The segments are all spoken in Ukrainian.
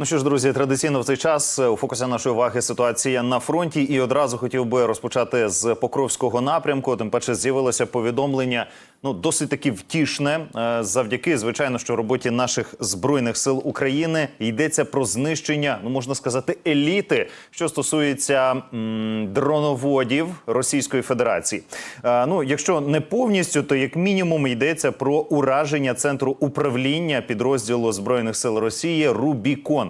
Ну що ж, друзі, традиційно в цей час у фокусі нашої уваги ситуація на фронті. І одразу хотів би розпочати з Покровського напрямку. Тим паче з'явилося повідомлення. Ну, досить таки втішне, е, завдяки звичайно, що роботі наших збройних сил України йдеться про знищення, ну можна сказати, еліти, що стосується м, дроноводів Російської Федерації. Е, ну, якщо не повністю, то як мінімум йдеться про ураження центру управління підрозділу збройних сил Росії Рубікон.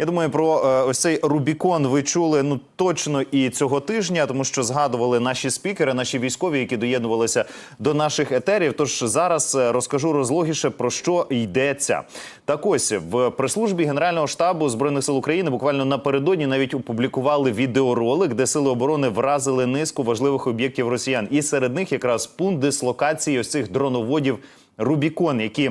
Я думаю, про е, ось цей Рубікон ви чули ну точно і цього тижня, тому що згадували наші спікери, наші військові, які доєднувалися до наших етерів. Тож зараз е, розкажу розлогіше про що йдеться. Так ось в прес-службі Генерального штабу збройних сил України буквально напередодні навіть опублікували відеоролик, де сили оборони вразили низку важливих об'єктів росіян, і серед них якраз пункт дислокації ось цих дроноводів Рубікон, які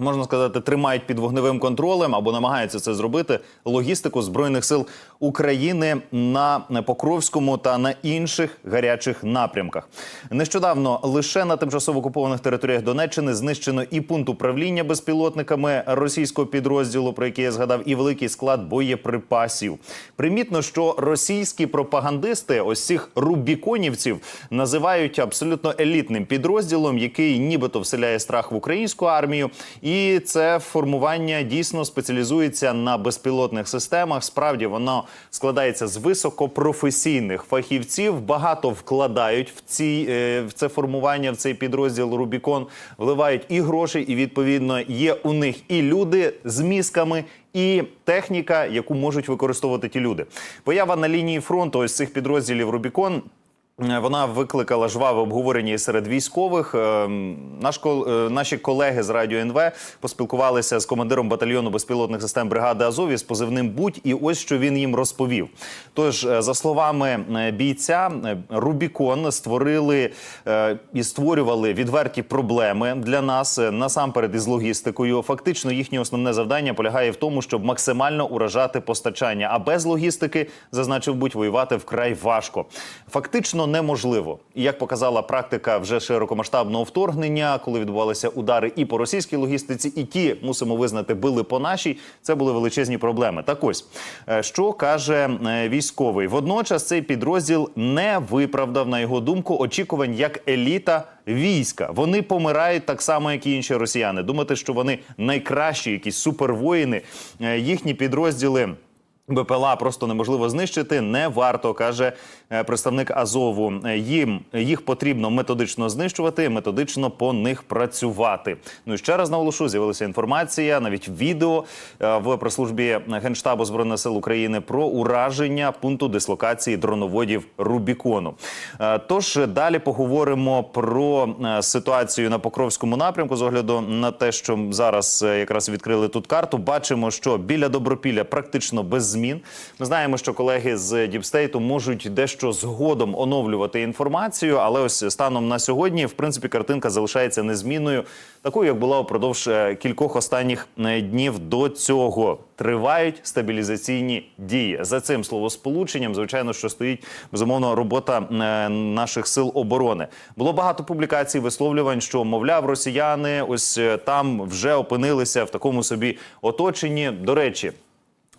можна сказати, тримають під вогневим контролем або намагаються це зробити логістику збройних сил України на Покровському та на інших гарячих напрямках. Нещодавно лише на тимчасово окупованих територіях Донеччини знищено і пункт управління безпілотниками російського підрозділу, про який я згадав, і великий склад боєприпасів. Примітно, що російські пропагандисти ось цих рубіконівців називають абсолютно елітним підрозділом, який нібито вселяє страх в українську армію. І це формування дійсно спеціалізується на безпілотних системах. Справді воно складається з високопрофесійних фахівців. Багато вкладають в ці е, в це формування, в цей підрозділ Рубікон, вливають і гроші, і відповідно є у них і люди з мізками. І техніка, яку можуть використовувати ті люди, поява на лінії фронту ось цих підрозділів Рубікон Вона викликала жваве обговорення серед військових. Е, Наш е, наші колеги з радіо НВ поспілкувалися з командиром батальйону безпілотних систем бригади Азові з позивним Будь, і ось що він їм розповів. Тож, е, за словами е, бійця, е, Рубікон створили е, і створювали відверті проблеми для нас е, насамперед із логістикою. Фактично, їхнє основне завдання полягає в тому, щоб максимально уражати постачання. А без логістики, зазначив будь воювати вкрай важко. Фактично неможливо. І як показала практика вже широкомасштабного вторгнення, коли відбувалися удари і по російській логістиці, і ті мусимо визнати, били по нашій. Це були величезні проблеми. Так ось е, що каже е, військовий, водночас цей підрозділ не виправдав на його думку очікувань як еліта. Війська вони помирають так само, як і інші росіяни. Думати, що вони найкращі, якісь супервоїни, е, їхні підрозділи. БПЛА просто неможливо знищити. Не варто каже е, представник Азову. Е, Їм їх потрібно методично знищувати, методично по них працювати. Ну і ще раз наголошу, з'явилася інформація, навіть відео е, в прес-службі генштабу збройних сил України про ураження пункту дислокації дроноводів Рубікону. Тож далі поговоримо про ситуацію на Покровському напрямку з огляду на те, що зараз якраз відкрили тут карту. Бачимо, що біля Добропілля практично без змін. Ми знаємо, що колеги з Діпстейту можуть дещо згодом оновлювати інформацію, але ось станом на сьогодні, в принципі, картинка залишається незмінною, такою, як була упродовж е, кількох останніх е, днів до цього. Тривають стабілізаційні дії за цим словосполученням. Звичайно, що стоїть безумовно робота е, наших сил оборони. Було багато публікацій, висловлювань, що мовляв, росіяни ось там вже опинилися в такому собі оточенні. До речі.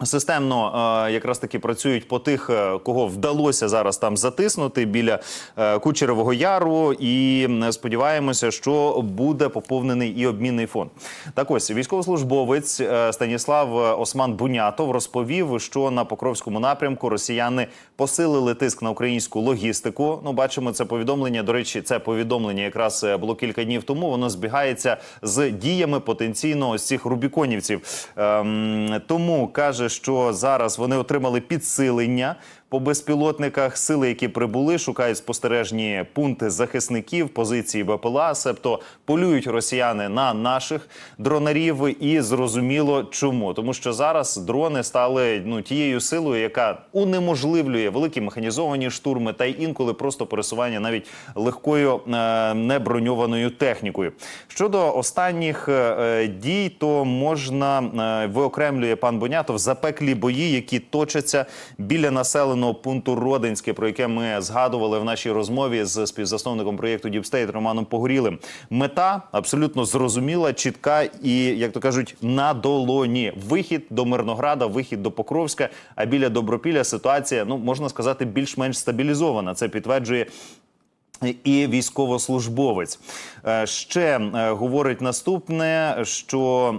Системно е, якраз таки працюють по тих, е, кого вдалося зараз там затиснути біля е, Кучерового Яру, і сподіваємося, що буде поповнений і обмінний фонд. Так ось військовослужбовець Станіслав Осман Бунятов розповів, що на Покровському напрямку росіяни посилили тиск на українську логістику. Ну, бачимо це повідомлення. До речі, це повідомлення якраз було кілька днів тому. Воно збігається з діями потенційно ось цих рубіконівців. Ем, тому каже, що зараз вони отримали підсилення. По безпілотниках сили, які прибули, шукають спостережні пункти захисників, позиції БПЛА, себто полюють росіяни на наших дронарів, і зрозуміло чому, тому що зараз дрони стали ну тією силою, яка унеможливлює великі механізовані штурми та й інколи просто пересування навіть легкою е, неброньованою технікою. Щодо останніх е, дій, то можна е, виокремлює пан Бонятов запеклі бої, які точаться біля населеного пункту Родинське, про яке ми згадували в нашій розмові з співзасновником проєкту Діпстейт Романом Погорілим. Мета абсолютно зрозуміла, чітка і, як то кажуть, на долоні. Вихід до Мирнограда, вихід до Покровська. А біля Добропілля ситуація, ну можна сказати, більш-менш стабілізована. Це підтверджує і військовослужбовець Е, ще е, говорить наступне, що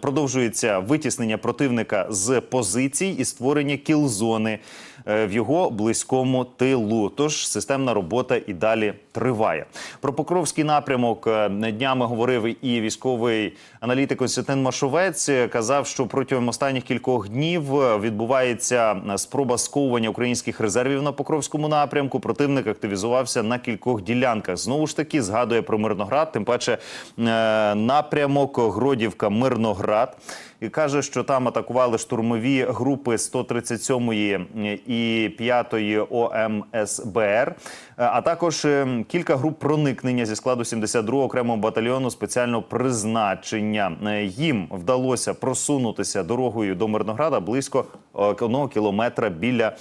продовжується витіснення противника з позицій і створення кілзони е, в його близькому тилу. Тож системна робота і далі триває. Про Покровський напрямок днями говорив і військовий аналітик Константин Машовець. Казав, що протягом останніх кількох днів відбувається спроба сковування українських резервів на Покровському напрямку. Противник активізувався на кількох ділянках. Знову ж таки згадує про Мирноград, тим паче е, напрямок Гродівка Мирноград. І каже, що там атакували штурмові групи 137-ї і 5-ї ОМСБР, е, а також е, кілька груп проникнення зі складу 72-го окремого батальйону спеціального призначення. Е, Їм вдалося просунутися дорогою до Мирнограда близько одного кілометра біля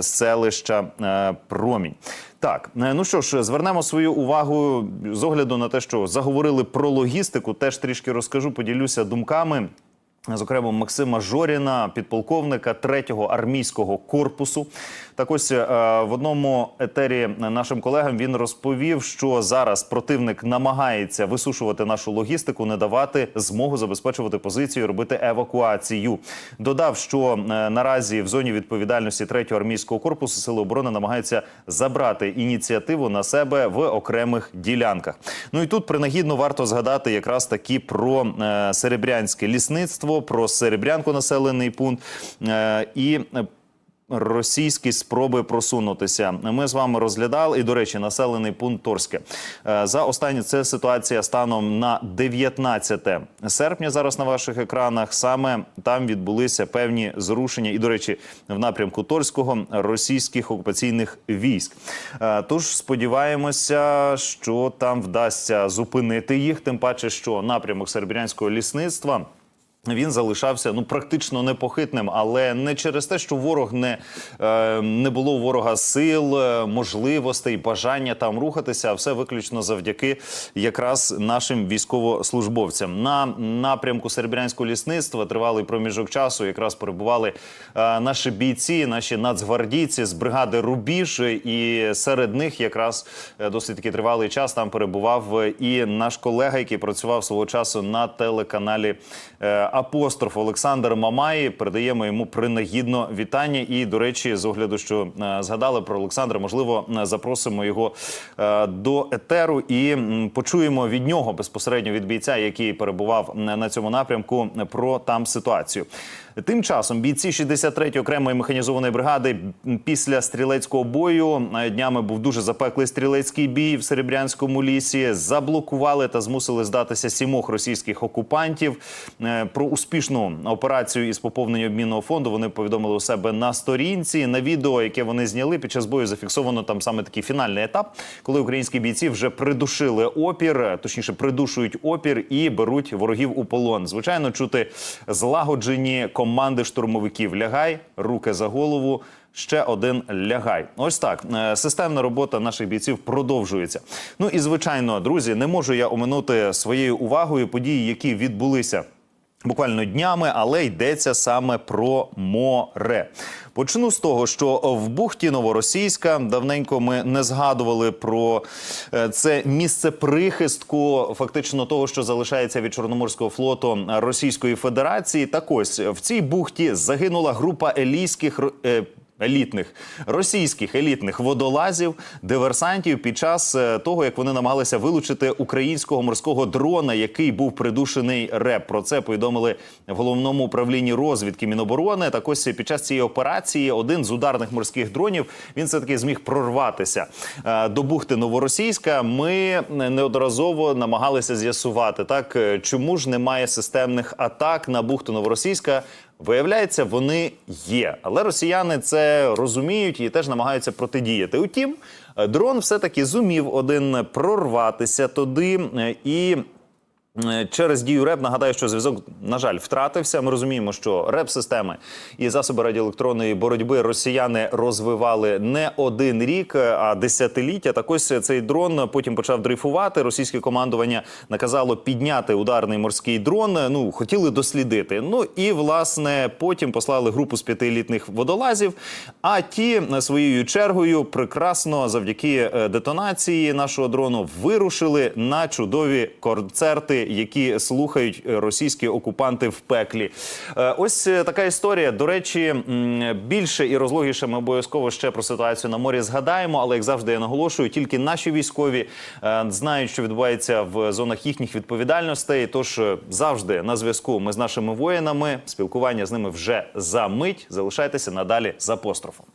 селища е, Промінь. Так, ну що ж, звернемо свою увагу з огляду на те, що заговорили про логістику. Теж трішки розкажу, поділюся думками. Зокрема, Максима Жоріна, підполковника 3-го армійського корпусу. Так ось е, в одному етері нашим колегам він розповів, що зараз противник намагається висушувати нашу логістику, не давати змогу забезпечувати позицію, робити евакуацію. Додав, що е, наразі в зоні відповідальності 3-го армійського корпусу сили оборони намагаються забрати ініціативу на себе в окремих ділянках. Ну і тут принагідно варто згадати якраз таки про е, серебрянське лісництво, про серебрянку населений пункт е, і. Російські спроби просунутися. Ми з вами розглядали і, до речі, населений пункт Торське. Е, За останні це ситуація станом на 19 серпня. Зараз на ваших екранах саме там відбулися певні зрушення, і, до речі, в напрямку Торського російських окупаційних військ. Е, Тож сподіваємося, що там вдасться зупинити їх. Тим паче, що напрямок серебрянського лісництва. Він залишався ну практично непохитним, але не через те, що ворог не, е, не було ворога сил, е, можливостей, бажання там рухатися, а все виключно завдяки якраз нашим військовослужбовцям. На напрямку серебрянського лісництва тривалий проміжок часу якраз перебували е, наші бійці, наші нацгвардійці з бригади Рубіж, і серед них якраз е, досить таки тривалий час там перебував е, і наш колега, який працював свого часу на телеканалі. е, Апостроф Олександр Мамай. Передаємо йому принагідно вітання. І, до речі, з огляду, що е, згадали про Олександра, можливо, е, запросимо його е, до етеру і почуємо від нього безпосередньо від бійця, який перебував на цьому напрямку, про там ситуацію. Тим часом бійці 63-ї окремої механізованої бригади після стрілецького бою днями був дуже запеклий стрілецький бій в Серебрянському лісі. Заблокували та змусили здатися сімох російських окупантів. Е, Успішну операцію із поповнення обмінного фонду вони повідомили у себе на сторінці. На відео, яке вони зняли під час бою, зафіксовано там саме такий фінальний етап, коли українські бійці вже придушили опір, точніше придушують опір і беруть ворогів у полон. Звичайно, чути злагоджені команди штурмовиків. Лягай, руки за голову. Ще один лягай. Ось так. Е, Системна робота наших бійців продовжується. Ну і звичайно, друзі, не можу я оминути своєю увагою події, які відбулися. Буквально днями, але йдеться саме про море. Почну з того, що в бухті Новоросійська давненько ми не згадували про е, це місце прихистку, фактично того, що залишається від Чорноморського флоту Російської Федерації. Так ось в цій бухті загинула група елійських. Елітних російських елітних водолазів, диверсантів під час е, того, як вони намагалися вилучити українського морського дрона, який був придушений РЕП. Про це повідомили в головному управлінні розвідки Міноборони. Так ось під час цієї операції один з ударних морських дронів він все таки зміг прорватися е, до бухти Новоросійська. Ми неодноразово намагалися з'ясувати так, е, чому ж немає системних атак на бухту Новоросійська. Виявляється, вони є, але росіяни це розуміють і теж намагаються протидіяти. Утім, е, дрон все таки зумів один прорватися туди е, і. Е, Через дію РЕП нагадаю, що зв'язок на жаль, втратився. Ми розуміємо, що реп-системи і засоби радіоелектронної боротьби росіяни розвивали не один рік, а десятиліття. Так ось цей дрон потім почав дрейфувати. Російське командування наказало підняти ударний морський дрон. Ну хотіли дослідити. Ну і власне потім послали групу з п'яти елітних водолазів. А ті е, своєю чергою прекрасно завдяки е, детонації нашого дрону вирушили на чудові концерти, які слухають е, російські окупанти в пеклі. Е, Ось е, така історія. До речі, більше і розлогіше ми обов'язково ще про ситуацію на морі згадаємо. Але як завжди, я наголошую, тільки наші військові знають, що відбувається в зонах їхніх відповідальностей. Тож завжди на зв'язку ми з нашими воїнами. Спілкування з ними вже за мить. Залишайтеся надалі з апострофом.